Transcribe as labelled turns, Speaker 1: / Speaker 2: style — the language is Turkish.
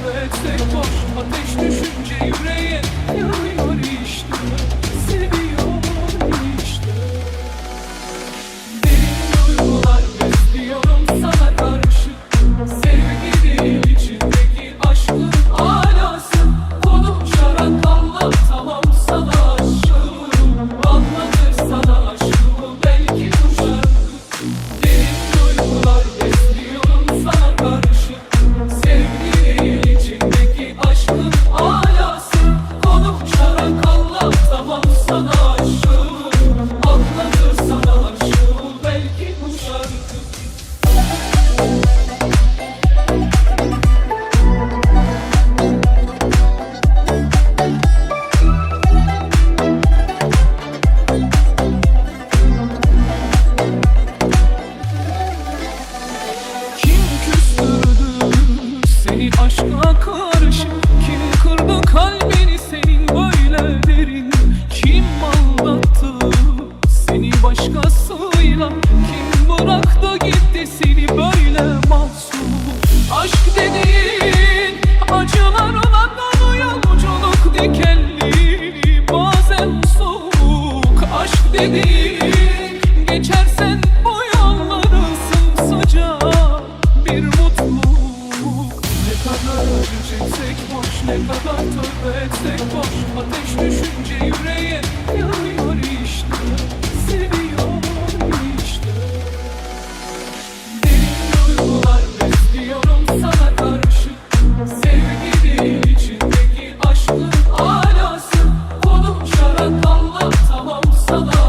Speaker 1: Aklı boş Ateş düşünce yüreğe Seni aşka karşı kim kırdı kalbini? Senin böyle derin Kim aldattı? Seni başkasıyla Kim bıraktı gitti? Seni böyle mahzun Aşk dediğin acılarla dolu yolculuk dikenli Bazen soğuk. Aşk dediğin Nefes lan tövbe etsek boş Ateş düşünce yüreğe yanıyor işte Seviyorum işte Derin duygular besliyorum sana karşı Sevgi değil içindeki aşkın alası. Konum şarat anlatamam sana.